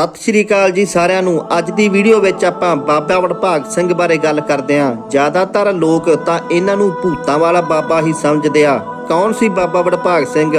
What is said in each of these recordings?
ਸਤਿ ਸ਼੍ਰੀ ਅਕਾਲ ਜੀ ਸਾਰਿਆਂ ਨੂੰ। ਅੱਜ ਦੀ ਵੀਡੀਓ ਵਿੱਚ ਆਪਾਂ ਬਾਬਾ ਵਡਭਾਗ ਸਿੰਘ ਬਾਰੇ ਗੱਲ ਕਰਦੇ ਹਾਂ। ਜ਼ਿਆਦਾਤਰ ਲੋਕ ਤਾਂ ਇਹਨਾਂ ਨੂੰ ਭੂਤਾਂ ਵਾਲਾ ਬਾਬਾ ਹੀ ਸਮਝਦੇ ਆ। ਕੌਣ ਸੀ ਬਾਬਾ ਵਡਭਾਗ ਸਿੰਘ?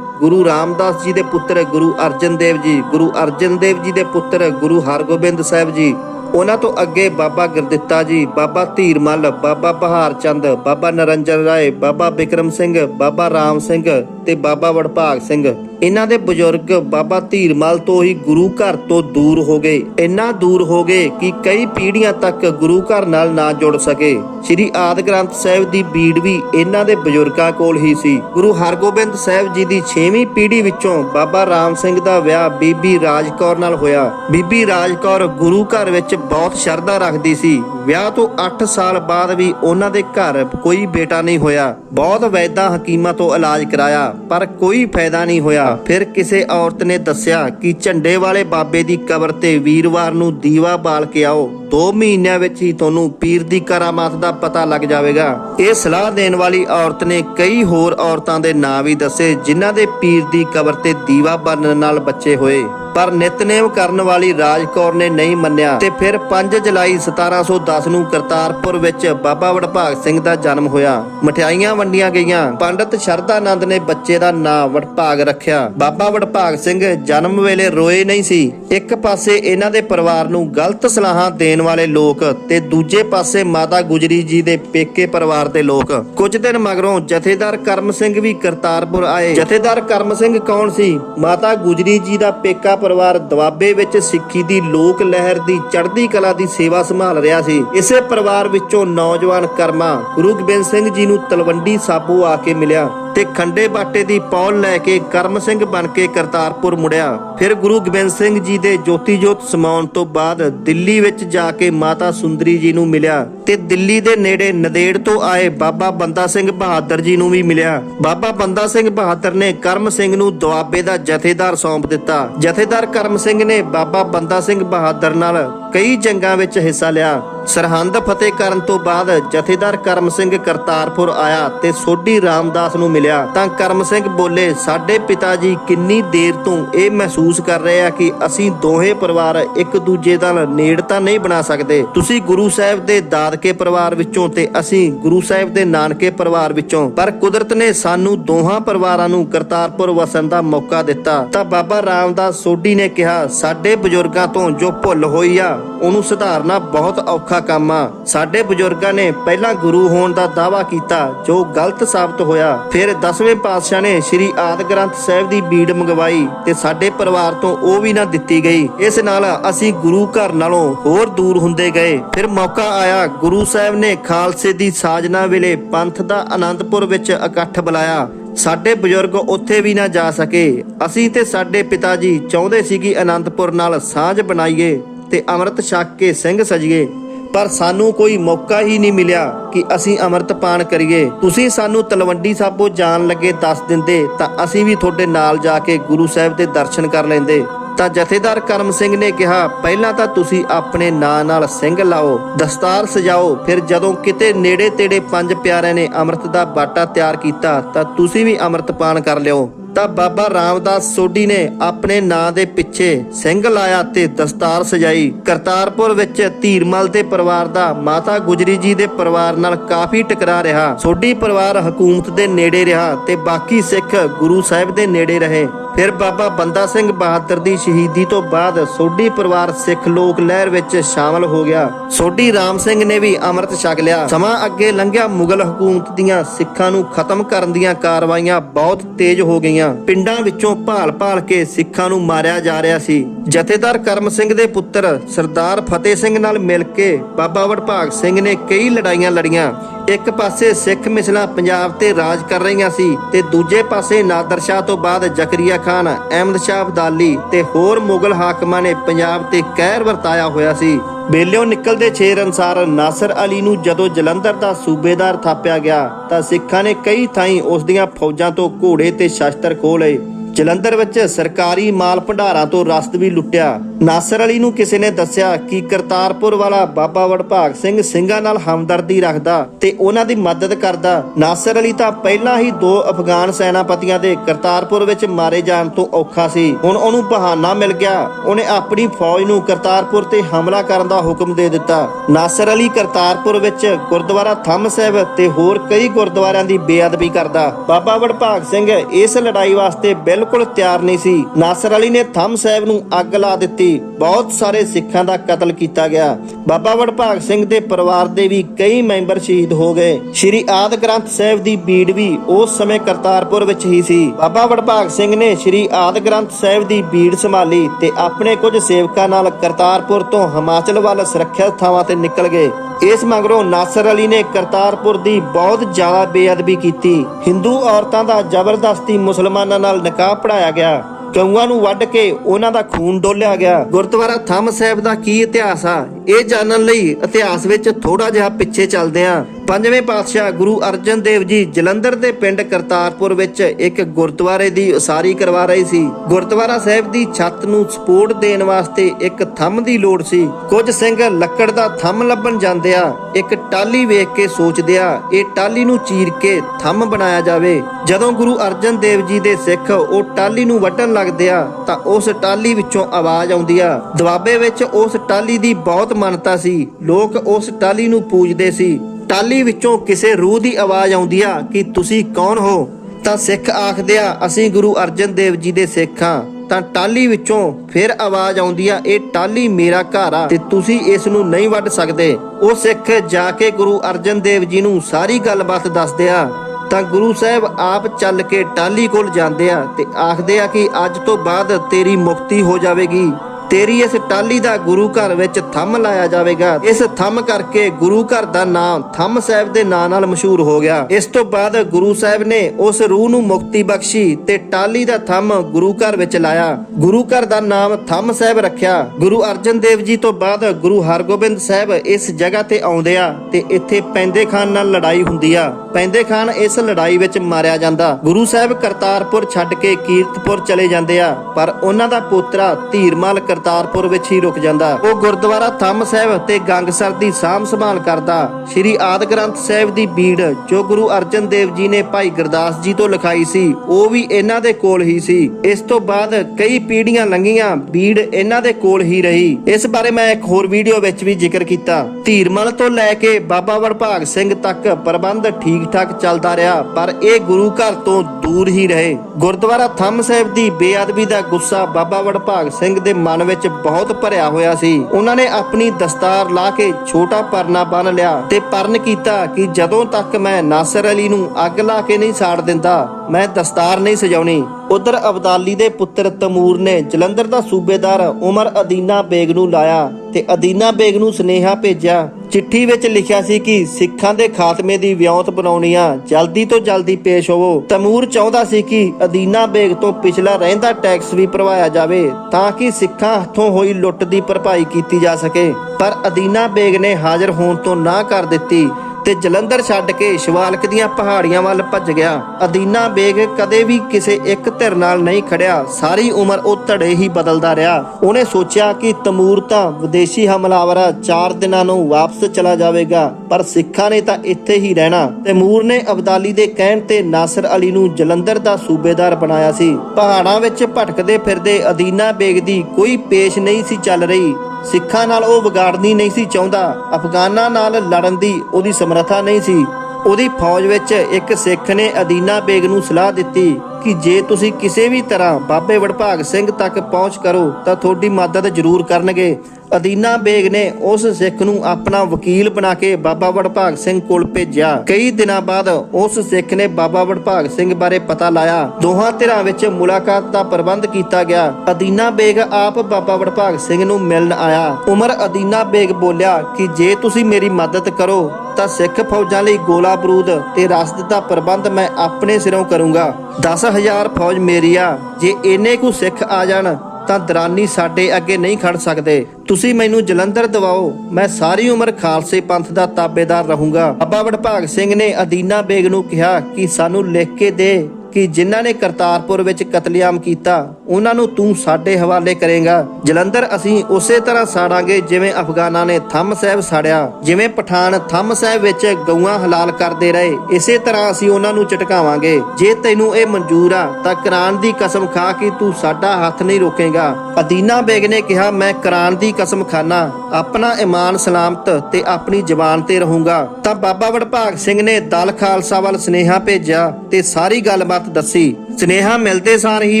ਗੁਰੂ ਰਾਮਦਾਸ ਜੀ ਦੇ ਪੁੱਤਰ ਗੁਰੂ ਅਰਜਨ ਦੇਵ ਜੀ, ਗੁਰੂ ਅਰਜਨ ਦੇਵ ਜੀ ਦੇ ਪੁੱਤਰ ਗੁਰੂ ਹਰਗੋਬਿੰਦ ਸਾਹਿਬ ਜੀ। ਉਹਨਾਂ ਤੋਂ ਅੱਗੇ ਬਾਬਾ ਗੁਰਦਿੱਤਾ ਜੀ, ਬਾਬਾ ਧੀਰਮਲ, ਬਾਬਾ ਬਹਾਰ ਚੰਦ, ਬਾਬਾ ਨਰਿੰਜਨ ਰਾਏ, ਬਾਬਾ ਬਿਕਰਮ ਸਿੰਘ, ਬਾਬਾ ਰਾਮ ਸਿੰਘ ਤੇ ਬਾਬਾ ਵਡਭਾਗ ਸਿੰਘ। ਇਹਨਾਂ ਦੇ ਬਜ਼ੁਰਗ ਬਾਬਾ ਧੀਰਮਲ ਤੋਂ ਹੀ ਗੁਰੂ ਘਰ ਤੋਂ ਦੂਰ ਹੋ ਗਏ। ਇੰਨਾ ਦੂਰ ਹੋ ਗਏ ਕਿ ਕਈ ਪੀੜ੍ਹੀਆਂ ਤੱਕ ਗੁਰੂ ਘਰ ਨਾਲ ਨਾ ਜੁੜ ਸਕੇ। ਸ੍ਰੀ ਆਦ ਗ੍ਰੰਥ ਸਾਹਿਬ ਦੀ ਬੀੜ ਵੀ ਇਹਨਾਂ ਦੇ ਬਜ਼ੁਰਗਾਂ ਕੋਲ ਹੀ ਸੀ। ਗੁਰੂ ਹਰਗੋਬਿੰਦ ਸਾਹਿਬ ਜੀ ਦੀ 6ਵੀਂ ਪੀੜ੍ਹੀ ਵਿੱਚੋਂ ਬਾਬਾ ਰਾਮ ਸਿੰਘ ਦਾ ਵਿਆਹ ਬੀਬੀ ਰਾਜ ਕੌਰ ਨਾਲ ਹੋਇਆ। ਬੀਬੀ ਰਾਜ ਕੌਰ ਗੁਰੂ ਘਰ ਵਿੱਚ ਬਹੁਤ ਸ਼ਰਧਾ ਰੱਖਦੀ ਸੀ। ਵਿਆਹ ਤੋਂ 8 ਸਾਲ ਬਾਅਦ ਵੀ ਉਹਨਾਂ ਦੇ ਘਰ ਕੋਈ ਬੇਟਾ ਨਹੀਂ ਹੋਇਆ। ਬਹੁਤ ਵੈਦਾਂ ਹਕੀਮਾਂ ਤੋਂ ਇਲਾਜ ਕਰਾਇਆ, ਪਰ ਕੋਈ ਫਾਇਦਾ ਨਹੀਂ ਹੋਇਆ। ਫਿਰ ਕਿਸੇ ਔਰਤ ਨੇ ਦੱਸਿਆ ਕਿ ਝੰਡੇ ਵਾਲੇ ਬਾਬੇ ਦੀ ਕਬਰ ਤੇ ਵੀਰਵਾਰ ਨੂੰ ਦੀਵਾ ਬਾਲ ਕੇ ਆਓ। 2 ਮਹੀਨਿਆਂ ਵਿੱਚ ਹੀ ਤੁਹਾਨੂੰ ਪੀਰ ਦੀ ਕਰਾਮਾਤ ਦਾ ਪਤਾ ਲੱਗ ਜਾਵੇਗਾ। ਇਹ ਸਲਾਹ ਦੇਣ ਵਾਲੀ ਔਰਤ ਨੇ ਕਈ ਹੋਰ ਔਰਤਾਂ ਦੇ ਨਾਂ ਵੀ ਦੱਸੇ, ਜਿਨ੍ਹਾਂ ਦੇ ਪੀਰ ਦੀ ਕਬਰ ਤੇ ਦੀਵਾ ਬਾਲਣ ਨਾਲ ਬੱਚੇ ਹੋਏ। ਪਰ ਨਿਤਨੇਮ ਕਰਨ ਵਾਲੀ ਰਾਜ ਨੇ ਨਹੀਂ ਮੰਨਿਆ ਤੇ ਫਿਰ 5 ਜੁਲਾਈ 1710 ਨੂੰ ਕਰਤਾਰਪੁਰ ਵਿੱਚ ਬਾਬਾ ਵਡਭਾਗ ਸਿੰਘ ਦਾ ਜਨਮ ਹੋਇਆ। ਮਠਿਆਈਆਂ ਵੰਡੀਆਂ ਗਈਆਂ। ਪੰਡਤ ਸ਼ਰਧਾਨੰਦ ਨੇ ਬੱਚੇ ਦਾ ਨਾਂ ਵਡਭਾਗ ਰੱਖਿਆ। ਬਾਬਾ ਵਡਭਾਗ ਸਿੰਘ ਜਨਮ ਵੇਲੇ ਰੋਏ ਨਹੀਂ ਸੀ। ਇੱਕ ਪਾਸੇ ਇਹਨਾਂ ਦੇ ਪਰਿਵਾਰ ਨੂੰ ਗਲਤ ਸਲਾਹਾਂ ਦੇਣ ਵਾਲੇ ਲੋਕ ਤੇ ਦੂਜੇ ਪਾਸੇ ਮਾਤਾ ਗੁਜਰੀ ਜੀ ਦੇ ਪੇਕੇ ਪਰਿਵਾਰ ਦੇ ਲੋਕ। ਕੁਝ ਦਿਨ ਮਗਰੋਂ ਜਥੇਦਾਰ ਕਰਮ ਸਿੰਘ ਵੀ ਕਰਤਾਰਪੁਰ ਆਏ। ਜਥੇਦਾਰ ਕਰਮ ਸਿੰਘ ਕੌਣ ਸੀ? ਮਾਤਾ ਗੁਜਰੀ ਜੀ ਦਾ ਪੇਕਾ ਪਰਿਵਾਰ ਦਵਾਬੇ ਵਿੱਚ ਸਿੱਖੀ ਦੀ ਲੋਕ ਲਹਿਰ ਦੀ ਚੜ੍ਹਦੀ ਕਲਾ ਦੀ ਸੇਵਾ ਸੰਭਾਲ ਰਿਹਾ ਸੀ। ਇਸੇ ਪਰਿਵਾਰ ਵਿੱਚੋਂ ਨੌਜਵਾਨ ਕਰਮਾ ਗੁਰੂ ਗੋਬਿੰਦ ਸਿੰਘ ਜੀ ਨੂੰ ਤਲਵੰਡੀ ਸਾਬੋ ਆ ਕੇ ਮਿਲਿਆ। ਤੇ ਖੰਡੇ ਬਾਟੇ ਦੀ ਪੌਲ ਲੈ ਕੇ ਕਰਮ ਸਿੰਘ ਬਣ ਕੇ ਕਰਤਾਰਪੁਰ ਮੁੜਿਆ। ਫਿਰ ਗੁਰੂ ਗੋਬਿੰਦ ਸਿੰਘ ਜੀ ਦੇ ਜੋਤੀ ਜੋਤ ਸਮਾਉਣ ਤੋਂ ਬਾਅਦ ਦਿੱਲੀ ਵਿੱਚ ਜਾ ਕੇ ਮਾਤਾ ਸੁੰਦਰੀ ਜੀ ਨੂੰ ਮਿਲਿਆ ਤੇ ਦਿੱਲੀ ਦੇ ਨੇੜੇ ਨਦੇੜ ਤੋਂ ਆਏ ਬਾਬਾ ਬੰਦਾ ਸਿੰਘ ਬਹਾਦਰ ਜੀ ਨੂੰ ਵੀ ਮਿਲਿਆ। ਬਾਬਾ ਬੰਦਾ ਸਿੰਘ ਬਹਾਦਰ ਨੇ ਕਰਮ ਸਿੰਘ ਨੂੰ ਦੁਆਬੇ ਦਾ ਜਥੇਦਾਰ ਸੌਂਪ ਦਿੱਤਾ। ਜਥੇਦਾਰ ਕਰਮ ਸਿੰਘ ਨੇ ਬਾਬਾ ਬੰਦਾ ਸਿੰਘ ਬਹਾਦਰ ਨਾਲ ਕਈ ਜੰਗਾਂ ਵਿੱਚ ਹਿੱਸਾ ਲਿਆ। ਸਰਹੰਦ ਫਤਿਹ ਕਰਨ ਤੋਂ ਬਾਅਦ ਜਥੇਦਾਰ ਕਰਮ ਸਿੰਘ ਕਰਤਾਰਪੁਰ ਆਇਆ ਤੇ ਸੋਢੀ ਰਾਮਦਾਸ ਨੂੰ ਮਿਲਿਆ। ਤਾਂ ਕਰਮ ਸਿੰਘ ਬੋਲੇ, ਸਾਡੇ ਪਿਤਾ ਜੀ ਕਿੰਨੀ ਦੇਰ ਤੋਂ ਇਹ ਮਹਿਸੂਸ ਕਰ ਰਹੇ ਆ ਕਿ ਅਸੀਂ ਦੋਹੇ ਪਰਿਵਾਰ ਇੱਕ ਦੂਜੇ ਨਾਲ ਨੇੜਤਾ ਨਹੀਂ ਬਣਾ ਸਕਦੇ। ਤੁਸੀਂ ਗੁਰੂ ਸਾਹਿਬ ਦੇ ਦਾਦਕੇ ਪਰਿਵਾਰ ਵਿੱਚੋਂ ਤੇ ਅਸੀਂ ਗੁਰੂ ਸਾਹਿਬ ਦੇ ਨਾਨਕੇ ਪਰਿਵਾਰ ਵਿੱਚੋਂ। ਪਰ ਕੁਦਰਤ ਨੇ ਸਾਨੂੰ ਦੋਹਾਂ ਪਰਿਵਾਰਾਂ ਨੂੰ ਕਰਤਾਰਪੁਰ ਵਸਣ ਦਾ ਮੌਕਾ ਦਿੱਤਾ। ਤਾਂ ਬਾਬਾ ਰਾਮਦਾਸ ਸੋਢੀ ਨੇ ਕਿਹਾ, ਸਾਡੇ ਬਜ਼ੁਰਗਾਂ ਤੋਂ ਜੋ ਭੁੱਲ ਹੋਈ ਆ, ਉਹਨੂੰ ਸੁਧਾਰਨਾ ਬਹੁਤ ਔਖਾ ਕੰਮ ਆ। ਸਾਡੇ ਬਜ਼ੁਰਗਾਂ ਨੇ ਪਹਿਲਾਂ ਗੁਰੂ ਹੋਣ ਦਾ ਦਾਵਾ ਕੀਤਾ, ਜੋ ਗਲਤ ਸਾਬਤ ਹੋਇਆ। ਫਿਰ 10ਵੇਂ ਪਾਤਸ਼ਾਹ ਨੇ ਸ੍ਰੀ ਆਦ ਗ੍ਰੰਥ ਸਾਹਿਬ ਦੀ ਬੀੜ ਮੰਗਵਾਈ ਤੇ ਸਾਡੇ ਪਰਿਵਾਰ ਤੋਂ ਉਹ ਵੀ ਨਾ ਦਿੱਤੀ ਗਈ। ਇਸ ਨਾਲ ਅਸੀਂ ਗੁਰੂ ਘਰ ਨਾਲੋਂ ਹੋਰ ਦੂਰ ਹੁੰਦੇ ਗਏ। ਫਿਰ ਮੌਕਾ ਆਇਆ, ਗੁਰੂ ਸਾਹਿਬ ਨੇ ਖਾਲਸੇ ਦੀ ਸਾਜਨਾ ਵੇਲੇ ਪੰਥ ਦਾ ਆਨੰਦਪੁਰ ਵਿੱਚ ਇਕੱਠ ਬੁਲਾਇਆ। ਸਾਡੇ ਬਜ਼ੁਰਗ ਉੱਥੇ ਵੀ ਨਾ ਜਾ ਸਕੇ। ਅਸੀਂ ਤੇ ਸਾਡੇ ਪਿਤਾ ਜੀ ਚਾਹੁੰਦੇ ਸੀ ਕਿ ਆਨੰਦਪੁਰ ਨਾਲ ਸਾਂਝ ਬਣਾਈਏ ਤੇ ਅੰਮ੍ਰਿਤ ਛਕ ਕੇ ਸਿੰਘ ਸਜੀਏ। ਪਰ ਸਾਨੂੰ ਕੋਈ ਮੌਕਾ ਹੀ ਨਹੀਂ ਮਿਲਿਆ ਕਿ ਅਸੀਂ ਅੰਮ੍ਰਿਤ ਪਾਨ ਕਰੀਏ। ਤੁਸੀਂ ਸਾਨੂੰ ਤਲਵੰਡੀ ਸਾਬੋ ਜਾਣ ਲੱਗੇ ਦੱਸ ਦਿੰਦੇ ਤਾਂ ਅਸੀਂ ਵੀ ਤੁਹਾਡੇ ਨਾਲ ਜਾ ਕੇ ਗੁਰੂ ਸਾਹਿਬ ਦੇ ਦਰਸ਼ਨ ਕਰ ਲੈਂਦੇ। ਤਾਂ ਜਥੇਦਾਰ ਕਰਮ ਸਿੰਘ ਨੇ ਕਿਹਾ, ਪਹਿਲਾਂ ਤਾਂ ਤੁਸੀਂ ਆਪਣੇ ਨਾਂ ਨਾਲ ਸਿੰਘ ਲਾਓ, ਦਸਤਾਰ ਸਜਾਓ, ਫਿਰ ਜਦੋਂ ਕਿਤੇ ਨੇੜੇ ਤੇੜੇ ਪੰਜ ਪਿਆਰਿਆਂ ਨੇ ਅੰਮ੍ਰਿਤ ਦਾ ਬਾਟਾ ਤਿਆਰ ਕੀਤਾ ਤਾਂ ਤੁਸੀਂ ਵੀ ਅੰਮ੍ਰਿਤ ਪਾਨ ਕਰ ਲਿਓ। ਤਾਂ ਬਾਬਾ ਰਾਮਦਾਸ ਸੋਢੀ ਨੇ ਆਪਣੇ ਨਾਂ ਦੇ ਪਿੱਛੇ ਸਿੰਘ ਲਾਇਆ ਤੇ ਦਸਤਾਰ ਸਜਾਈ। ਕਰਤਾਰਪੁਰ ਵਿੱਚ ਧੀਰਮਲ ਦੇ ਪਰਿਵਾਰ ਦਾ ਮਾਤਾ ਗੁਜਰੀ ਜੀ ਦੇ ਪਰਿਵਾਰ ਨਾਲ ਕਾਫੀ ਟਕਰਾ ਰਿਹਾ। ਸੋਢੀ ਪਰਿਵਾਰ ਹਕੂਮਤ ਦੇ ਨੇੜੇ ਰਿਹਾ ਤੇ ਬਾਕੀ ਸਿੱਖ ਗੁਰੂ ਸਾਹਿਬ ਦੇ ਨੇੜੇ ਰਹੇ। ਫਿਰ ਬਾਬਾ ਬੰਦਾ ਸਿੰਘ ਬਹਾਦਰ ਦੀ ਸ਼ਹੀਦੀ ਤੋਂ ਬਾਅਦ ਸੋਢੀ ਪਰਿਵਾਰ ਸਿੱਖ ਲੋਕ ਲਹਿਰ ਵਿੱਚ ਸ਼ਾਮਲ ਹੋ ਗਿਆ। ਸੋਢੀ ਰਾਮ ਸਿੰਘ ਨੇ ਵੀ ਅੰਮ੍ਰਿਤ ਛਕ ਲਿਆ। ਸਮਾਂ ਅੱਗੇ ਲੰਘਿਆ, ਮੁਗਲ ਹਕੂਮਤ ਦੀਆਂ ਸਿੱਖਾਂ ਨੂੰ ਖਤਮ ਕਰਨ ਦੀਆਂ ਕਾਰਵਾਈਆਂ ਬਹੁਤ ਤੇਜ਼ ਹੋ ਗਈਆਂ। ਪਿੰਡਾਂ ਵਿੱਚੋਂ ਭਾਲ-ਭਾਲ ਕੇ ਸਿੱਖਾਂ ਨੂੰ ਮਾਰਿਆ ਜਾ ਰਿਹਾ ਸੀ। ਜਥੇਦਾਰ ਕਰਮ ਸਿੰਘ ਦੇ ਪੁੱਤਰ ਸਰਦਾਰ ਫਤਿਹ ਸਿੰਘ ਨਾਲ ਮਿਲ ਕੇ ਬਾਬਾ ਵਡਭਾਗ ਸਿੰਘ ਨੇ ਕਈ ਲੜਾਈਆਂ ਲੜੀਆਂ। ਇੱਕ ਪਾਸੇ ਸਿੱਖ ਮਿਸਲਾਂ ਪੰਜਾਬ ਤੇ ਰਾਜ ਕਰ ਰਹੀਆਂ ਸੀ ਤੇ ਦੂਜੇ ਪਾਸੇ ਨਾਦਰ ਸ਼ਾਹ ਤੋਂ ਬਾਅਦ ਜ਼ਕਰੀਆ ਖਾਨ, ਅਹਿਮਦ ਸ਼ਾਹ ਅਬਦਾਲੀ ਤੇ ਹੋਰ ਮੁਗਲ ਹਾਕਮਾਂ ਨੇ ਪੰਜਾਬ ਤੇ ਕਹਿਰ ਵਰਤਾਇਆ ਹੋਇਆ ਸੀ। ਬੇਲਿਓ ਨਿਕਲਦੇ ਛੇਰ ਅਨਸਾਰ ਨਾਸਰ ਅਲੀ ਨੂੰ ਜਦੋਂ ਜਲੰਧਰ ਦਾ ਸੂਬੇਦਾਰ ਥਾਪਿਆ ਗਿਆ ਤਾਂ ਸਿੱਖਾਂ ਨੇ ਕਈ ਥਾਈਂ ਉਸ ਦੀਆਂ ਫੌਜਾਂ ਤੋਂ ਘੋੜੇ ਤੇ ਸ਼ਸਤਰ ਖੋਹ ਲਏ। ਜਲੰਧਰ ਵਿੱਚ ਸਰਕਾਰੀ ਮਾਲ ਭੰਡਾਰਾਂ ਤੋਂ ਰਸਦ ਵੀ ਲੁੱਟਿਆ। ਨਾਸਰ ਅਲੀ ਨੂੰ ਕਿਸੇ ਨੇ ਦੱਸਿਆ ਕਿ ਕਰਤਾਰਪੁਰ ਵਾਲਾ ਬਾਬਾ ਵਡਭਾਗ ਸਿੰਘ ਸਿੰਘਾਂ ਨਾਲ ਹਮਦਰਦੀ ਰੱਖਦਾ ਤੇ ਉਹਨਾਂ ਦੀ ਮਦਦ ਕਰਦਾ। ਨਾਸਰ ਅਲੀ ਤਾਂ ਪਹਿਲਾਂ ਹੀ ਦੋ ਅਫਗਾਨ ਸੈਨਾਪਤੀਆਂ ਦੇ ਕਰਤਾਰਪੁਰ ਵਿੱਚ ਮਾਰੇ ਜਾਣ ਤੋਂ ਔਖਾ ਸੀ। ਹੁਣ ਉਹਨੂੰ ਬਹਾਨਾ ਮਿਲ ਗਿਆ। ਉਹਨੇ ਆਪਣੀ ਫੌਜ ਨੂੰ ਕਰਤਾਰਪੁਰ ਤੇ ਹਮਲਾ ਕਰਨ ਦਾ ਹੁਕਮ ਦੇ ਦਿੱਤਾ। ਨਾਸਰ ਅਲੀ ਕਰਤਾਰਪੁਰ ਵਿੱਚ ਗੁਰਦੁਆਰਾ ਥੰਮ ਸਾਹਿਬ ਤੇ ਹੋਰ ਕਈ ਗੁਰਦੁਆਰਿਆਂ ਦੀ ਬੇਅਦਬੀ ਕਰਦਾ। ਬਾਬਾ ਵਡਭਾਗ ਸਿੰਘ ਇਸ ਲੜਾਈ ਵਾਸਤੇ ਬਿਲਕੁਲ ਤਿਆਰ ਨਹੀਂ ਸੀ। ਨਾਸਰ ਅਲੀ ਨੇ ਥੰਮ ਸਾਹਿਬ ਨੂੰ ਅੱਗ ਲਾ ਦਿੱਤੀ। ਬਹੁਤ ਸਾਰੇ ਸਿੱਖਾਂ ਦਾ ਕਤਲ ਕੀਤਾ ਗਿਆ। ਬਾਬਾ ਵਡਭਾਗ ਸਿੰਘ ਦੇ ਪਰਿਵਾਰ ਦੇ ਵੀ ਕਈ ਮੈਂਬਰ ਸ਼ਹੀਦ ਹੋ ਗਏ। ਸ਼੍ਰੀ ਆਦ ਗ੍ਰੰਥ ਸਾਹਿਬ ਦੀ ਬੀੜ ਵੀ ਉਸ ਸਮੇਂ ਕਰਤਾਰਪੁਰ ਵਿੱਚ ਹੀ ਸੀ। ਬਾਬਾ ਵਡਭਾਗ ਸਿੰਘ ਨੇ ਸ਼੍ਰੀ ਆਦ ਗ੍ਰੰਥ ਸਾਹਿਬ ਦੀ ਬੀੜ ਸੰਭਾਲੀ ਤੇ ਆਪਣੇ ਕੁਝ ਸੇਵਕਾਂ ਨਾਲ ਕਰਤਾਰਪੁਰ ਤੋਂ ਹਿਮਾਚਲ ਵੱਲ ਸੁਰੱਖਿਅਤ ਥਾਵਾਂ ਤੇ ਨਿਕਲ ਗਏ। ਇਸ ਮਗਰੋਂ ਨਾਸਰ ਅਲੀ ਨੇ ਕਰਤਾਰਪੁਰ ਦੀ ਬਹੁਤ ਜ਼ਿਆਦਾ ਬੇਅਦਬੀ ਕੀਤੀ। ਹਿੰਦੂ ਔਰਤਾਂ ਦਾ ਜ਼ਬਰਦਸਤੀ ਮੁਸਲਮਾਨਾਂ ਨਾਲ ਨਿਕਾਹ ਪੜਾਇਆ ਗਿਆ। ਕਊਆਂ ਨੂੰ ਵੱਢ ਕੇ ਉਹਨਾਂ ਦਾ ਖੂਨ ਡੋਲਿਆ ਗਿਆ। ਗੁਰਦੁਆਰਾ ਥੰਮ ਸਾਹਿਬ ਦਾ ਕੀ ਇਤਿਹਾਸ ਆ? ਇਹ ਜਾਣਨ ਲਈ ਇਤਿਹਾਸ ਵਿੱਚ ਥੋੜਾ ਜਿਹਾ ਪਿੱਛੇ ਚੱਲਦੇ ਹਾਂ ਪੰਜਵੇਂ ਪਾਤਸ਼ਾਹ ਗੁਰੂ ਅਰਜਨ ਦੇਵ ਜੀ ਜਲੰਧਰ ਦੇ ਪਿੰਡ ਕਰਤਾਰਪੁਰ ਵਿੱਚ ਇੱਕ ਗੁਰਦੁਆਰੇ ਦੀ ਉਸਾਰੀ ਕਰਵਾ ਰਹੇ ਸੀ। ਗੁਰਦੁਆਰਾ ਸਾਹਿਬ ਦੀ ਛੱਤ ਨੂੰ ਸਪੋਰਟ ਦੇਣ ਵਾਸਤੇ ਇੱਕ ਥੰਮ ਦੀ ਲੋੜ ਸੀ। ਕੁਝ ਸਿੰਘ ਲੱਕੜ ਦਾ ਥੰਮ ਲੱਭਣ ਜਾਂਦੇ ਆ, ਇੱਕ ਟਾਲੀ ਵੇਖ ਕੇ ਸੋਚਦੇ ਆ, ਇਹ ਟਾਲੀ ਨੂੰ ਚੀਰ ਕੇ ਥੰਮ ਬਣਾਇਆ ਜਾਵੇ। ਜਦੋਂ ਗੁਰੂ ਅਰਜਨ ਦੇਵ ਜੀ ਦੇ ਸਿੱਖ ਉਹ ਟਾਲੀ ਨੂੰ ਵੱਢਣ ਲੱਗਦੇ ਆ, ਤਾਂ ਉਸ ਟਾਲੀ ਵਿੱਚੋਂ ਆਵਾਜ਼ ਆਉਂਦੀ ਆ। ਦੁਆਬੇ ਵਿੱਚ ਉਸ ਟਾਲੀ ਦੀ ਬਹੁਤ ਮਾਨਤਾ ਸੀ। ਲੋਕ ਉਸ ਟਾਲੀ ਨੂੰ ਪੂਜਦੇ ਸੀ। ਟਾਲੀ ਵਿੱਚੋਂ ਕਿਸੇ ਰੂਹ ਦੀ ਆਵਾਜ਼ ਆਉਂਦੀ ਆ ਕਿ ਤੁਸੀਂ ਕੌਣ ਹੋ? ਤਾਂ ਸਿੱਖ ਆਖਦੇ ਆ, ਅਸੀਂ ਗੁਰੂ ਅਰਜਨ ਦੇਵ ਜੀ ਦੇ ਸਿੱਖ ਹਾਂ। ਤਾਂ ਟਾਲੀ ਵਿੱਚੋਂ ਫਿਰ ਆਵਾਜ਼ ਆਉਂਦੀ ਆ, ਇਹ ਟਾਲੀ ਮੇਰਾ ਘਰ ਆ ਤੇ ਤੁਸੀਂ ਇਸ ਨੂੰ ਨਹੀਂ ਵੱਢ ਸਕਦੇ। ਉਹ ਸਿੱਖ ਜਾ ਕੇ ਗੁਰੂ ਅਰਜਨ ਦੇਵ ਜੀ ਨੂੰ ਸਾਰੀ ਗੱਲਬਾਤ ਦੱਸਦੇ ਆ। ਤਾਂ ਗੁਰੂ ਸਾਹਿਬ ਆਪ ਚੱਲ ਕੇ ਟਾਲੀ ਕੋਲ ਜਾਂਦੇ ਆ ਤੇ ਆਖਦੇ ਆ ਕਿ ਅੱਜ ਤੋਂ ਬਾਅਦ ਤੇਰੀ ਮੁਕਤੀ ਹੋ ਜਾਵੇਗੀ। ਤੇਰੀ ਇਸ ਟਾਲੀ ਦਾ ਗੁਰੂ ਘਰ ਵਿੱਚ ਥੰਮ ਲਾਇਆ ਜਾਵੇਗਾ। ਇਸ ਥੰਮ ਕਰਕੇ ਗੁਰੂ ਘਰ ਦਾ ਨਾਮ ਥੰਮ ਸਾਹਿਬ ਦੇ ਨਾਂ ਨਾਲ ਮਸ਼ਹੂਰ ਹੋ ਗਿਆ। ਇਸ ਤੋਂ ਬਾਅਦ ਗੁਰੂ ਸਾਹਿਬ ਨੇ ਉਸ ਰੂਹ ਨੂੰ ਮੁਕਤੀ ਬਖਸ਼ੀ ਤੇ ਟਾਲੀ ਦਾ ਥੰਮ ਗੁਰੂ ਘਰ ਵਿੱਚ ਲਾਇਆ। ਗੁਰੂ ਘਰ ਦਾ ਨਾਮ ਥੰਮ ਸਾਹਿਬ ਰੱਖਿਆ। ਗੁਰੂ ਅਰਜਨ ਦੇਵ ਜੀ ਤੋਂ ਬਾਅਦ ਗੁਰੂ ਹਰਗੋਬਿੰਦ ਸਾਹਿਬ ਇਸ ਜਗ੍ਹਾ ਤੇ ਆਉਂਦੇ ਆ ਤੇ ਇੱਥੇ ਪੈਂਦੇ ਖਾਨ ਨਾਲ ਲੜਾਈ ਹੁੰਦੀ ਆ। ਪੈਂਦੇ ਖਾਨ ਇਸ ਲੜਾਈ ਵਿੱਚ ਮਾਰਿਆ ਜਾਂਦਾ। ਗੁਰੂ ਸਾਹਿਬ ਕਰਤਾਰਪੁਰ ਛੱਡ ਕੇ ਕੀਰਤਪੁਰ ਚਲੇ ਜਾਂਦੇ ਆ। ਪਰ ਉਹਨਾਂ ਦਾ ਪੋਤਰਾ ਧੀਰਮਾਲ ਕਰਤਾਰਪੁਰ ਵਿੱਚ ਹੀ ਰੁਕ ਜਾਂਦਾ। ਉਹ ਗੁਰਦੁਆਰਾ ਥੰਮ ਸਾਹਿਬ ਤੇ ਗੰਗਸਰ ਦੀ ਸਾਂਭ ਸੰਭਾਲ ਕਰਦਾ। ਸ਼੍ਰੀ ਆਦ ਗ੍ਰੰਥ ਸਾਹਿਬ ਦੀ ਬੀੜ, ਜੋ ਗੁਰੂ ਅਰਜਨ ਦੇਵ ਜੀ ਨੇ ਭਾਈ ਗੁਰਦਾਸ ਜੀ ਤੋਂ ਲਿਖਾਈ ਸੀ, ਉਹ ਵੀ ਇਹਨਾਂ ਦੇ ਕੋਲ ਹੀ ਸੀ। ਇਸ ਤੋਂ ਬਾਅਦ ਕਈ ਪੀੜ੍ਹੀਆਂ ਲੰਘੀਆਂ, ਬੀੜ ਇਹਨਾਂ ਦੇ ਕੋਲ ਹੀ ਰਹੀ। ਇਸ ਬਾਰੇ ਮੈਂ ਇੱਕ ਹੋਰ ਵੀਡੀਓ ਵਿੱਚ ਵੀ ਜ਼ਿਕਰ ਕੀਤਾ। ਧੀਰਮਲ ਤੋਂ ਲੈ ਕੇ ਬਾਬਾ ਵਡਭਾਗ ਸਿੰਘ ਤੱਕ ਪ੍ਰਬੰਧ ਠੀਕ ਠਾਕ ਚੱਲਦਾ ਰਿਹਾ, ਪਰ ਇਹ ਗੁਰੂ ਘਰ ਤੋਂ ਦੂਰ ਹੀ ਰਹੇ। ਗੁਰਦੁਆਰਾ ਥੰਮ ਸਾਹਿਬ ਦੀ ਬੇਅਦਬੀ ਦਾ ਗੁੱਸਾ ਬਾਬਾ ਵਡਭਾਗ ਸਿੰਘ ਦੇ ਮਨ ਵਿੱਚ ਬਹੁਤ ਭਰਿਆ ਹੋਇਆ ਸੀ। ਉਹਨਾਂ ਨੇ ਆਪਣੀ ਦਸਤਾਰ ਲਾ ਕੇ ਛੋਟਾ ਪਰਨਾ ਬੰਨ ਲਿਆ ਤੇ ਪਰਨ ਕੀਤਾ ਕਿ ਜਦੋਂ ਤੱਕ ਮੈਂ ਨਾਸਰ ਅਲੀ ਨੂੰ ਅੱਗ ਲਾ ਕੇ ਨਹੀਂ ਸਾੜ ਦਿੰਦਾ, ਮੈਂ ਦਸਤਾਰ ਨਹੀਂ ਸਜਾਉਣੀ। ਉਧਰ ਅਬਦਾਲੀ ਦੇ ਪੁੱਤਰ ਤਮੂਰ ਨੇ ਜਲੰਧਰ ਦਾ ਸੂਬੇਦਾਰ ਉਮਰ ਅਦੀਨਾ ਬੇਗ ਨੂੰ ਲਾਇਆ ਤੇ ਅਦੀਨਾ ਬੇਗ ਨੂੰ ਸੁਨੇਹਾ ਭੇਜਿਆ ਚਿੱਠੀ ਵਿੱਚ ਲਿਖਿਆ ਸੀ ਕਿ ਸਿੱਖਾਂ ਦੇ ਖਾਤਮੇ ਦੀ ਵਿਉਂਤ ਬਣਾਉਣੀ ਆ ਜਲਦੀ ਤੋਂ ਜਲਦੀ ਪੇਸ਼ ਹੋਵੋ। ਤਮੂਰ ਚਾਹੁੰਦਾ ਸੀ ਕਿ ਅਦੀਨਾ ਬੇਗ ਤੋਂ ਪਿਛਲਾ ਰਹਿੰਦਾ ਟੈਕਸ ਵੀ ਭਰਵਾਇਆ ਜਾਵੇ ਤਾਂ ਕਿ ਸਿੱਖਾਂ ਹੱਥੋਂ ਹੋਈ ਲੁੱਟ ਦੀ ਭਰਪਾਈ ਕੀਤੀ ਜਾ ਸਕੇ। ਪਰ ਅਦੀਨਾ ਬੇਗ ਨੇ ਹਾਜ਼ਰ ਹੋਣ ਤੋਂ ਨਾ ਕਰ ਦਿੱਤੀ। ਤੇ ਜਲੰਧਰ ਛੱਡ ਕੇ ਸ਼ਿਵਾਲਕ ਦੀਆਂ ਪਹਾੜੀਆਂ ਵੱਲ ਭੱਜ ਗਿਆ। ਅਦੀਨਾ ਬੇਗ ਕਦੇ ਵੀ ਕਿਸੇ ਇੱਕ ਧਿਰ ਨਾਲ ਨਹੀਂ ਖੜਿਆ। ਸਾਰੀ ਉਮਰ ਉਹ ਧੜੇ ਹੀ ਬਦਲਦਾ ਰਿਹਾ। ਉਹਨੇ ਸੋਚਿਆ ਕਿ ਤਮੂਰ ਤਾਂ ਵਿਦੇਸ਼ੀ ਹਮਲਾਵਰ ਆ, ਚਾਰ ਦਿਨਾਂ ਨੂੰ ਵਾਪਸ ਚਲਾ ਜਾਵੇਗਾ ਪਰ ਸਿੱਖਾਂ ਨੇ ਤਾਂ ਇੱਥੇ ਹੀ ਰਹਿਣਾ। ਤੈਮੂਰ ਨੇ ਅਬਦਾਲੀ ਦੇ ਕਹਿਣ ਤੇ ਨਾਸਰ ਅਲੀ ਨੂੰ ਜਲੰਧਰ ਦਾ ਸੂਬੇਦਾਰ ਬਣਾਇਆ ਸੀ। ਪਹਾੜਾਂ ਵਿੱਚ ਭਟਕਦੇ ਫਿਰਦੇ ਅਦੀਨਾ ਬੇਗ ਦੀ ਕੋਈ ਪੇਸ਼ ਨਹੀਂ ਸੀ ਚੱਲ ਰਹੀ। ਸਿੱਖਾਂ ਨਾਲ ਉਹ ਵਿਗਾੜਨੀ ਨਹੀਂ ਸੀ ਚਾਹੁੰਦਾ। ਅਫਗਾਨਾਂ ਨਾਲ ਲੜਨ ਦੀ ਉਹਦੀ ਸਮਰੱਥਾ ਨਹੀਂ ਸੀ। ਉਹਦੀ ਫੌਜ ਵਿੱਚ ਇੱਕ ਸਿੱਖ ਨੇ ਅਦੀਨਾ ਬੇਗ ਨੂੰ ਸਲਾਹ ਦਿੱਤੀ ਕਿ ਜੇ ਤੁਸੀਂ ਕਿਸੇ ਵੀ ਤਰ੍ਹਾਂ ਬਾਬੇ ਵਡਭਾਗ ਸਿੰਘ ਤੱਕ ਪਹੁੰਚ ਕਰੋ ਤਾਂ ਤੁਹਾਡੀ ਮਦਦ ਜ਼ਰੂਰ ਕਰਨਗੇ। ਅਦੀਨਾ ਬੇਗ ਨੇ ਉਸ ਸਿੱਖ ਨੂੰ ਆਪਣਾ ਵਕੀਲ ਬਣਾ ਕੇ ਬਾਬਾ ਵਡਭਾਗ ਸਿੰਘ ਕੋਲ ਭੇਜਿਆ। ਕਈ ਦਿਨਾਂ ਬਾਅਦ ਉਸ ਸਿੱਖ ਨੇ ਬਾਬਾ ਵਡਭਾਗ ਸਿੰਘ ਬਾਰੇ ਪਤਾ ਲਾਇਆ। ਦੋਹਾਂ ਧਿਰਾਂ ਵਿੱਚ ਮੁਲਾਕਾਤ ਦਾ ਪ੍ਰਬੰਧ ਕੀਤਾ ਗਿਆ। ਅਦੀਨਾ ਬੇਗ ਆਪ ਬਾਬਾ ਵਡਭਾਗ ਸਿੰਘ ਨੂੰ ਮਿਲਣ ਆਇਆ। ਉਮਰ ਅਦੀਨਾ ਬੇਗ ਬੋਲਿਆ ਕਿ ਜੇ ਤੁਸੀਂ ਮੇਰੀ ਮਦਦ ਕਰੋ ਤਾਂ ਸਿੱਖ ਫੌਜਾਂ ਲਈ ਗੋਲਾ ਬਰੂਦ ਤੇ ਰਸਦ ਦਾ ਪ੍ਰਬੰਧ ਮੈਂ ਆਪਣੇ ਸਿਰੋਂ ਕਰੂੰਗਾ। 10000 ਫੌਜ ਮੇਰੀ ਆ, ਜੇ ਇੰਨੇ ਕੁ ਸਿੱਖ ਆ ਜਾਣ, ਤਾਂ ਦਰਾਨੀ ਸਾਡੇ ਅੱਗੇ ਨਹੀਂ ਖੜ ਸਕਦੇ। ਤੁਸੀਂ ਮੈਨੂੰ ਜਲੰਧਰ ਦਿਵਾਓ, ਮੈਂ ਸਾਰੀ ਉਮਰ ਖਾਲਸੇ ਪੰਥ ਦਾ ਤਾਬੇਦਾਰ ਰਹੂੰਗਾ। ਅੱਬਾ ਵਡਭਾਗ ਸਿੰਘ ਨੇ ਅਦੀਨਾ ਬੇਗ ਨੂੰ ਕਿਹਾ ਕਿ ਸਾਨੂੰ ਲਿਖ ਕੇ ਦੇ। ਕਿ ਜਿਨ੍ਹਾਂ ਨੇ ਕਰਤਾਰਪੁਰ ਵਿੱਚ ਕਤਲੇਆਮ ਕੀਤਾ, ਉਹਨਾਂ ਨੂੰ ਤੂੰ ਸਾਡੇ ਹਵਾਲੇ ਕਰੇਗਾ। ਜਲੰਧਰ ਅਸੀਂ ਉਸੇ ਤਰ੍ਹਾਂ ਸਾੜਾਂਗੇ ਜਿਵੇਂ ਅਫਗਾਨਾਂ ਨੇ ਥੰਮ ਸਾਹਿਬ ਸਾੜਿਆ, ਜਿਵੇਂ ਪਠਾਨ ਥੰਮ ਸਾਹਿਬ ਵਿੱਚ ਗਊਆਂ ਹਲਾਲ ਕਰਦੇ ਰਹੇ, ਇਸੇ ਤਰ੍ਹਾਂ ਅਸੀਂ ਉਹਨਾਂ ਨੂੰ ਝਟਕਾਵਾਂਗੇ। ਜੇ ਤੈਨੂੰ ਇਹ ਮਨਜ਼ੂਰ ਆ, ਤਾਂ ਕੁਰਾਨ ਦੀ ਕਸਮ ਖਾ ਕੇ ਤੂੰ ਸਾਡਾ ਹੱਥ ਨਹੀਂ ਰੋਕੇਗਾ। ਅਦੀਨਾ ਬੇਗ ਨੇ ਕਿਹਾ, ਮੈਂ ਕੁਰਾਨ ਦੀ ਕਸਮ ਖਾਨਾ, ਆਪਣਾ ਇਮਾਨ ਸਲਾਮਤ ਤੇ ਆਪਣੀ ਜ਼ੁਬਾਨ ਤੇ ਰਹੂੰਗਾ। ਤਾਂ ਬਾਬਾ ਵਡਭਾਗ ਸਿੰਘ ਨੇ ਦਲ ਖਾਲਸਾ ਵੱਲ ਸਨੇਹਾ ਭੇਜਿਆ ਤੇ ਸਾਰੀ ਗੱਲਬਾਤ ਦੱਸੀ। ਸਨੇਹਾ ਮਿਲਦੇ ਸਾਰ ਹੀ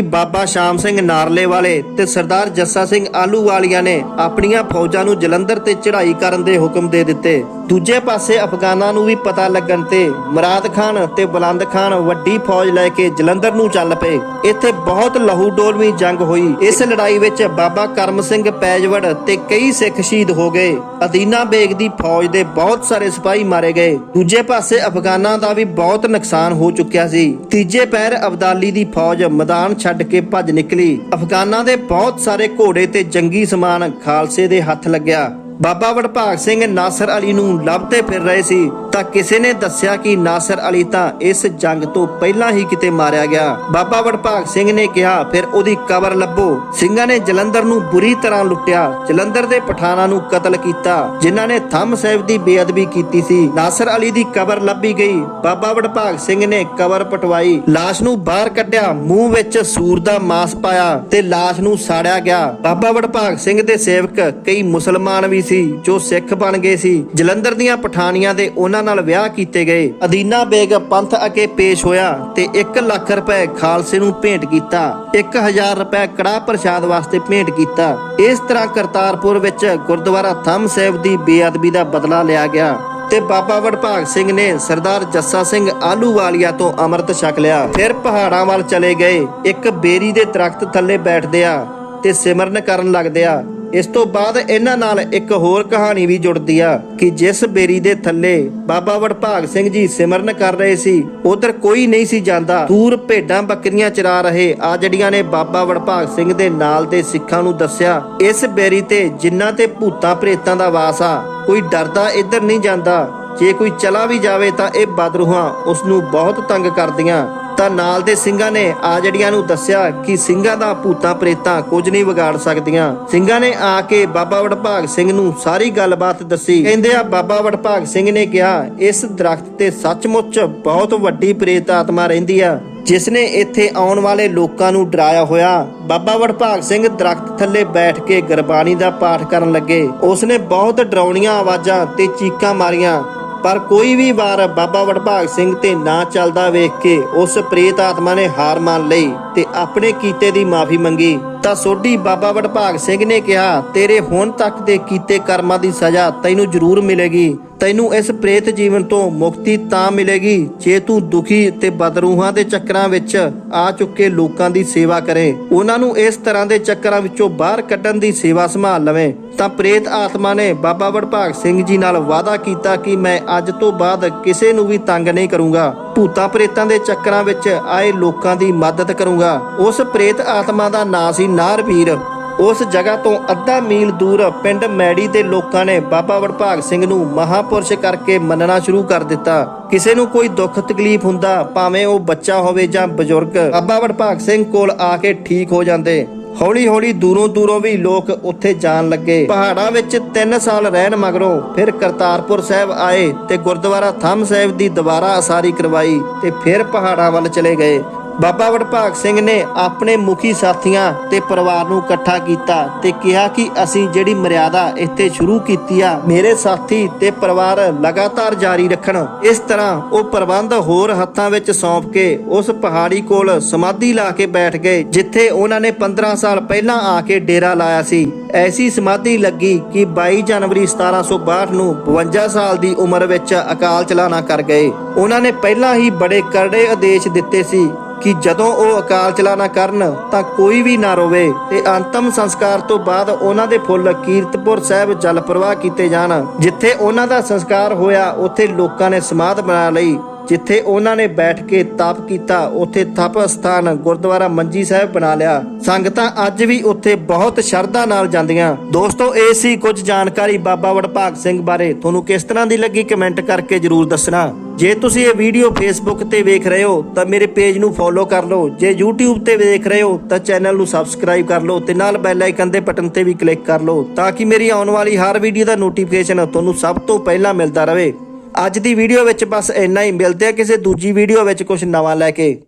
ਬਾਬਾ ਸ਼ਾਮ ਸਿੰਘ ਨਾਰਲੇ ਵਾਲੇ ਤੇ ਸਰਦਾਰ ਜੱਸਾ ਸਿੰਘ ਆਲੂਵਾਲੀਆ ਨੇ ਆਪਣੀਆਂ ਫੌਜਾਂ ਨੂੰ ਜਲੰਧਰ ਤੇ ਚੜ੍ਹਾਈ ਕਰਨ ਦੇ ਹੁਕਮ ਦੇ ਦਿੱਤੇ। ਦੂਜੇ ਪਾਸੇ ਅਫਗਾਨਾਂ ਨੂੰ ਵੀ ਪਤਾ ਲੱਗਣ ਤੇ ਮੁਰਾਦ ਖਾਨ ਤੇ ਬੁਲੰਦ ਖਾਨ ਵੱਡੀ ਫੌਜ ਲੈ ਕੇ ਜਲੰਧਰ ਨੂੰ ਚੱਲ ਪਏ। ਇੱਥੇ ਬਹੁਤ ਲਹੂ ਡੋਲਵੀਂ ਜੰਗ ਹੋਈ। ਇਸ ਲੜਾਈ ਵਿੱਚ ਬਾਬਾ ਕਰਮ ਸਿੰਘ ਪੈਜਵੜ ਤੇ ਕਈ ਸਿੱਖ ਸ਼ਹੀਦ ਹੋ ਗਏ। ਅਦੀਨਾ ਬੇਗ ਦੀ ਫੌਜ ਦੇ ਬਹੁਤ ਸਾਰੇ ਸਿਪਾਹੀ ਮਾਰੇ ਗਏ। ਦੂਜੇ ਪਾਸੇ ਅਫਗਾਨਾਂ ਦਾ ਵੀ ਬਹੁਤ ਨੁਕਸਾਨ ਹੋ ਚੁੱਕਿਆ ਸੀ। ਤੀਜੇ ਪੈਰ ਅਬਦਾਲੀ ਦੀ ਫੌਜ ਮੈਦਾਨ ਛੱਡ ਕੇ ਭੱਜ ਨਿਕਲੀ। ਅਫਗਾਨਾਂ ਦੇ ਬਹੁਤ ਸਾਰੇ ਘੋੜੇ ਤੇ ਜੰਗੀ ਸਮਾਨ ਖਾਲਸੇ ਦੇ ਹੱਥ ਲੱਗਿਆ। ਬਾਬਾ ਵਡਭਾਗ ਸਿੰਘ ਨਾਸਰ ਅਲੀ ਨੂੰ ਲੱਭਦੇ ਫਿਰ ਰਹੇ ਸੀ। ਤਾਂ ਕਿਸੇ ਨੇ ਦੱਸਿਆ ਕਿ ਨਾਸਰ ਅਲੀ ਤਾਂ ਇਸ ਜੰਗ ਤੋਂ ਪਹਿਲਾਂ ਹੀ ਕਿਤੇ ਮਾਰਿਆ ਗਿਆ। ਬਾਬਾ ਵਡਭਾਗ ਸਿੰਘ ਨੇ ਕਿਹਾ, ਫਿਰ ਉਹਦੀ ਕਬਰ ਲੱਭੋ। ਸਿੰਘਾਂ ਨੇ ਜਲੰਧਰ ਨੂੰ ਬੁਰੀ ਤਰ੍ਹਾਂ ਲੁੱਟਿਆ। ਜਲੰਧਰ ਦੇ ਪਠਾਨਾਂ ਨੂੰ ਕਤਲ ਕੀਤਾ, ਜਿਨ੍ਹਾਂ ਨੇ ਥੰਮ ਸਾਹਿਬ ਦੀ ਬੇਅਦਬੀ ਕੀਤੀ ਸੀ। ਨਾਸਰ ਅਲੀ ਦੀ ਕਬਰ ਲੱਭੀ ਗਈ। ਬਾਬਾ ਵਡਭਾਗ ਸਿੰਘ ਨੇ ਕਬਰ ਪਟਵਾਈ। ਲਾਸ਼ ਨੂੰ ਬਾਹਰ ਕੱਢਿਆ। ਮੂੰਹ ਵਿੱਚ ਸੂਰ ਦਾ ਮਾਸ ਪਾਇਆ ਤੇ ਲਾਸ਼ ਨੂੰ ਸਾੜਿਆ ਗਿਆ। ਬਾਬਾ ਵਡਭਾਗ ਸਿੰਘ ਦੇ ਸੇਵਕ ਕਈ ਮੁਸਲਮਾਨ ਵੀ ਸੀ, ਜੋ ਸਿੱਖ ਬਣ ਗਏ ਸੀ। ਜਲੰਧਰ ਦੀਆਂ ਪਠਾਨੀਆਂ ਦੇ ਉਹਨਾਂ ਨਾਲ ਵਿਆਹ ਕੀਤੇ ਗਏ। ਅਦੀਨਾ ਬੇਗ ਪੰਥ ਅਕੇ ਪੇਸ਼ ਹੋਇਆ ਤੇ 1 ਲੱਖ ਰੁਪਏ ਖਾਲਸੇ ਨੂੰ ਭੇਂਟ ਕੀਤਾ। 1000 ਰੁਪਏ ਕੜਾ ਪ੍ਰਸ਼ਾਦ ਵਾਸਤੇ ਭੇਂਟ ਕੀਤਾ। ਇਸ ਤਰ੍ਹਾਂ ਕਰਤਾਰਪੁਰ ਵਿੱਚ ਗੁਰਦੁਆਰਾ ਥੰਮ ਸਾਹਿਬ ਦੀ ਬੇਅਦਬੀ ਦਾ ਬਦਲਾ ਲਿਆ ਗਿਆ ਤੇ ਬਾਬਾ ਵਡਭਾਗ ਸਿੰਘ ਨੇ ਸਰਦਾਰ ਜੱਸਾ ਸਿੰਘ ਆਲੂਵਾਲੀਆ ਤੋਂ ਅੰਮ੍ਰਿਤ ਛਕ ਲਿਆ। ਫਿਰ ਪਹਾੜਾਂ ਵੱਲ ਚਲੇ ਗਏ। ਇੱਕ ਬੇਰੀ ਦੇ ਦਰਖਤ ਥੱਲੇ ਬੈਠਦੇ ਆ ਤੇ ਸਿਮਰਨ ਕਰਨ ਲੱਗਦੇ ਆ ਇਸ ਤੋਂ ਬਾਅਦ ਇਹਨਾਂ ਨਾਲ ਇੱਕ ਹੋਰ ਕਹਾਣੀ ਵੀ ਜੁੜਦੀ ਆ ਕਿ ਜਿਸ ਬੇਰੀ ਦੇ ਥੱਲੇ ਬਾਬਾ ਵਡਭਾਗ ਸਿੰਘ ਜੀ ਸਿਮਰਨ ਕਰ ਰਹੇ ਸੀ, ਉਧਰ ਕੋਈ ਨਹੀਂ ਸੀ ਜਾਂਦਾ। ਦੂਰ ਭੇਡਾਂ ਬੱਕਰੀਆਂ ਚਰਾ ਰਹੇ ਆ ਜੜੀਆਂ ਨੇ ਬਾਬਾ ਵਡਭਾਗ ਸਿੰਘ ਦੇ ਨਾਲ ਦੇ ਸਿੱਖਾਂ ਨੂੰ ਦੱਸਿਆ। ਇਸ ਬੇਰੀ ਤੇ ਜਿਨ੍ਹਾਂ ਤੇ ਭੂਤਾਂ ਪ੍ਰੇਤਾਂ ਦਾ ਵਾਸ ਆ, ਕੋਈ ਡਰਦਾ ਇੱਧਰ ਨਹੀਂ ਜਾਂਦਾ। ਜੇ ਕੋਈ ਚਲਾ ਵੀ ਜਾਵੇ ਤਾਂ ਇਹ ਬਦਰੂਹਾਂ ਉਸ ਨੂੰ ਬਹੁਤ ਤੰਗ ਕਰਦੀਆਂ। ਤਾਂ ਨਾਲ ਦੇ ਸਿੰਘਾਂ ਨੇ ਆ ਜੜੀਆਂ ਨੂੰ ਦੱਸਿਆ ਕਿ ਸਿੰਘਾਂ ਦਾ ਭੂਤਾਂ ਪ੍ਰੇਤਾਂ ਕੁਝ ਨਹੀਂ ਵਿਗਾੜ ਸਕਦੀਆਂ। ਸਿੰਘਾਂ ਨੇ ਆ ਕੇ ਬਾਬਾ ਵਡਭਾਗ ਸਿੰਘ ਨੂੰ ਸਾਰੀ ਗੱਲਬਾਤ ਦੱਸੀ। ਕਹਿੰਦੇ ਆ, ਬਾਬਾ ਵਡਭਾਗ ਸਿੰਘ ਨੇ ਕਿਹਾ, ਇਸ ਦਰਖਤ ਤੇ ਸੱਚਮੁੱਚ ਬਹੁਤ ਵੱਡੀ ਪ੍ਰੇਤ ਆਤਮਾ ਰਹਿੰਦੀ ਆ, ਜਿਸ ਨੇ ਇੱਥੇ ਆਉਣ ਵਾਲੇ ਲੋਕਾਂ ਨੂੰ ਡਰਾਇਆ ਹੋਇਆ। ਬਾਬਾ ਵਡਭਾਗ ਸਿੰਘ ਦਰਖਤ ਥੱਲੇ ਬੈਠ ਕੇ ਗੁਰਬਾਣੀ ਦਾ ਪਾਠ ਕਰਨ ਲੱਗੇ। ਉਸ ਨੇ ਬਹੁਤ ਡਰਾਉਣੀਆਂ ਆਵਾਜ਼ਾਂ ਤੇ ਚੀਕਾਂ ਮਾਰੀਆਂ। ਪਰ ਕੋਈ ਵੀ ਵਾਰ ਬਾਬਾ ਵਡਭਾਗ ਸਿੰਘ ਤੇ ਨਾ ਚੱਲਦਾ ਵੇਖ ਕੇ ਉਸ ਪ੍ਰੇਤ ਆਤਮਾ ਨੇ ਹਾਰ ਮੰਨ ਲਈ ਤੇ ਆਪਣੇ ਕੀਤੇ ਦੀ ਮਾਫੀ ਮੰਗੀ, ਤਾਂ ਸੋਢੀ ਬਾਬਾ ਵਡਭਾਗ ਸਿੰਘ ਨੇ ਕਿਹਾ, ਤੇਰੇ ਹੁਣ ਤੱਕ ਦੇ ਕੀਤੇ ਕਰਮਾਂ ਦੀ ਸਜ਼ਾ ਤੈਨੂੰ ਜ਼ਰੂਰ ਮਿਲੇਗੀ। ਤੈਨੂੰ ਇਸ ਪ੍ਰੇਤ ਜੀਵਨ ਤੋਂ ਮੁਕਤੀ ਤਾਂ ਮਿਲੇਗੀ ਜੇ ਤੂੰ ਦੁਖੀ ਤੇ ਬਦਰੂਹਾਂ ਦੇ ਚੱਕਰਾਂ ਵਿੱਚ ਆ ਚੁੱਕੇ ਲੋਕਾਂ ਦੀ ਸੇਵਾ ਕਰੇ। ਉਹਨਾਂ ਨੂੰ ਇਸ ਤਰ੍ਹਾਂ ਦੇ ਚੱਕਰਾਂ ਵਿੱਚੋਂ ਬਾਹਰ ਕੱਢਣ ਦੀ ਸੇਵਾ ਸੰਭਾਲ ਲਵੇਂ। ਤਾਂ ਪ੍ਰੇਤ ਆਤਮਾ ਨੇ ਬਾਬਾ ਵਡਭਾਗ ਸਿੰਘ ਜੀ ਨਾਲ ਵਾਅਦਾ ਕੀਤਾ ਕਿ ਮੈਂ ਅੱਜ ਤੋਂ ਬਾਅਦ ਕਿਸੇ ਨੂੰ ਵੀ ਤੰਗ ਨਹੀਂ ਕਰੂੰਗਾ। ਭੂਤਾਂ ਪ੍ਰੇਤਾਂ ਦੇ ਚੱਕਰਾਂ ਵਿੱਚ ਆਏ ਲੋਕਾਂ ਦੀ ਮਦਦ ਕਰੂੰਗਾ। ਉਸ ਪ੍ਰੇਤ ਆਤਮਾ ਦਾ ਨਾਂ ਸੀ ਨਾਰਵੀਰ। ਉਸ ਜਗ੍ਹਾ ਤੋਂ ਅੱਧਾ ਮੀਲ ਦੂਰ ਪਿੰਡ ਮੈੜੀ ਦੇ ਲੋਕਾਂ ਨੇ ਬਾਬਾ ਵਡਭਾਗ ਸਿੰਘ ਨੂੰ ਮਹਾਪੁਰਸ਼ ਕਰਕੇ ਮੰਨਣਾ ਸ਼ੁਰੂ ਕਰ ਦਿੱਤਾ। ਕਿਸੇ ਨੂੰ ਕੋਈ ਦੁੱਖ ਤਕਲੀਫ ਹੁੰਦਾ, ਭਾਵੇਂ ਉਹ ਬੱਚਾ ਹੋਵੇ ਜਾਂ ਬਜ਼ੁਰਗ, ਬਾਬਾ ਵਡਭਾਗ ਸਿੰਘ ਕੋਲ ਆ ਕੇ ਠੀਕ ਹੋ ਜਾਂਦੇ। ਹੌਲੀ ਹੌਲੀ ਦੂਰੋਂ ਦੂਰੋਂ ਵੀ ਲੋਕ ਉੱਥੇ ਜਾਣ ਲੱਗੇ। ਪਹਾੜਾਂ ਵਿੱਚ 3 ਸਾਲ ਰਹਿਣ ਮਗਰੋਂ ਫਿਰ ਕਰਤਾਰਪੁਰ ਸਾਹਿਬ ਆਏ ਤੇ ਗੁਰਦੁਆਰਾ ਥੰਮ ਸਾਹਿਬ ਦੀ ਦੁਬਾਰਾ ਅਸਾਰੀ ਕਰਵਾਈ ਤੇ ਫਿਰ ਪਹਾੜਾਂ ਵੱਲ ਚਲੇ ਗਏ। ਬਾਬਾ ਵਡਭਾਗ ਸਿੰਘ ਨੇ ਆਪਣੇ ਮੁਖੀ ਸਾਥੀਆਂ ਤੇ ਪਰਿਵਾਰ ਨੂੰ ਇਕੱਠਾ ਕੀਤਾ ਤੇ ਕਿਹਾ ਕਿ ਅਸੀਂ ਜਿਹੜੀ ਮਰਿਆਦਾ ਇੱਥੇ ਸ਼ੁਰੂ ਕੀਤੀ ਆ, ਮੇਰੇ ਸਾਥੀ ਤੇ ਪਰਿਵਾਰ ਲਗਾਤਾਰ ਜਾਰੀ ਰੱਖਣ। ਇਸ ਤਰ੍ਹਾਂ ਉਹ ਪ੍ਰਬੰਧ ਹੋਰ ਹੱਥਾਂ ਵਿੱਚ ਸੌਂਪ ਕੇ ਉਸ ਪਹਾੜੀ ਕੋਲ ਸਮਾਧੀ ਲਾ ਕੇ ਬੈਠ ਗਏ, ਜਿੱਥੇ ਉਹਨਾਂ ਨੇ 15 ਸਾਲ ਪਹਿਲਾਂ ਆ ਕੇ ਡੇਰਾ ਲਾਇਆ ਸੀ। ਐਸੀ ਸਮਾਧੀ ਲੱਗੀ ਕਿ 22 ਜਨਵਰੀ 1762 ਨੂੰ 52 ਸਾਲ ਦੀ ਉਮਰ ਵਿੱਚ ਅਕਾਲ ਚਲਾਣਾ ਕਰ ਗਏ। ਉਹਨਾਂ ਨੇ ਪਹਿਲਾਂ ਹੀ ਬੜੇ ਕਰੜੇ ਆਦੇਸ਼ ਦਿੱਤੇ ਸੀ ਕਿ ਜਦੋਂ ਉਹ ਅਕਾਲ ਚਲਾਣਾ ਕਰਨ, ਤਾਂ ਕੋਈ ਵੀ ਨਾ ਰੋਵੇ ਤੇ ਅੰਤਮ ਸੰਸਕਾਰ ਤੋਂ ਬਾਅਦ ਉਹਨਾਂ ਦੇ ਫੁੱਲ ਕੀਰਤਪੁਰ ਸਾਹਿਬ ਜਲ ਪ੍ਰਵਾਹ ਕੀਤੇ ਜਾਣ। ਜਿੱਥੇ ਉਹਨਾਂ ਦਾ ਸੰਸਕਾਰ ਹੋਇਆ, ਉੱਥੇ ਲੋਕਾਂ ਨੇ ਸਮਾਧ ਬਣਾ ਲਈ। ਜਿੱਥੇ ਉਹਨਾਂ ਨੇ ਬੈਠ ਕੇ ਤਪ ਕੀਤਾ, ਉੱਥੇ ਤਪ ਸਥਾਨ ਗੁਰਦੁਆਰਾ ਮੰਜੀ ਸਾਹਿਬ ਬਣਾ ਲਿਆ। ਸੰਗਤਾਂ ਅੱਜ ਵੀ ਉੱਥੇ ਬਹੁਤ ਸ਼ਰਧਾ ਨਾਲ ਜਾਂਦੀਆਂ। ਦੋਸਤੋ, ਇਹ ਸੀ ਕੁਝ ਜਾਣਕਾਰੀ ਬਾਬਾ ਵਡਭਾਗ ਸਿੰਘ ਬਾਰੇ। ਤੁਹਾਨੂੰ ਕਿਸ ਤਰ੍ਹਾਂ ਦੀ ਲੱਗੀ ਕਮੈਂਟ ਕਰਕੇ ਜਰੂਰ ਦੱਸਣਾ। ਜੇ ਤੁਸੀਂ ਇਹ ਵੀਡੀਓ ਫੇਸਬੁੱਕ ਤੇ ਵੇਖ ਰਹੇ ਹੋ, ਤਾਂ ਮੇਰੇ ਪੇਜ ਨੂੰ ਫੋਲੋ ਕਰ ਲਓ। ਜੇ YouTube ਤੇ ਵੇਖ ਰਹੇ ਹੋ, ਤਾਂ ਚੈਨਲ ਨੂੰ ਸਬਸਕ੍ਰਾਈਬ ਕਰ ਲਓ ਤੇ ਨਾਲ ਬੈਲ ਆਈਕਨ ਦੇ ਬਟਨ ਤੇ ਵੀ ਕਲਿੱਕ ਕਰ ਲਓ, ਤਾਂ ਕਿ ਮੇਰੀ ਆਉਣ ਵਾਲੀ ਹਰ ਵੀਡੀਓ ਦਾ ਨੋਟੀਫਿਕੇਸ਼ਨ ਤੁਹਾਨੂੰ ਸਭ ਤੋਂ ਪਹਿਲਾਂ ਮਿਲਦਾ ਰਹੇ। ਅੱਜ ਦੀ ਵੀਡੀਓ ਵਿੱਚ ਬਸ ਇੰਨਾ ਹੀ। ਮਿਲਦੇ ਆ ਕਿਸੇ ਦੂਜੀ ਵੀਡੀਓ ਵਿੱਚ ਕੁਝ ਨਵਾਂ ਲੈ ਕੇ।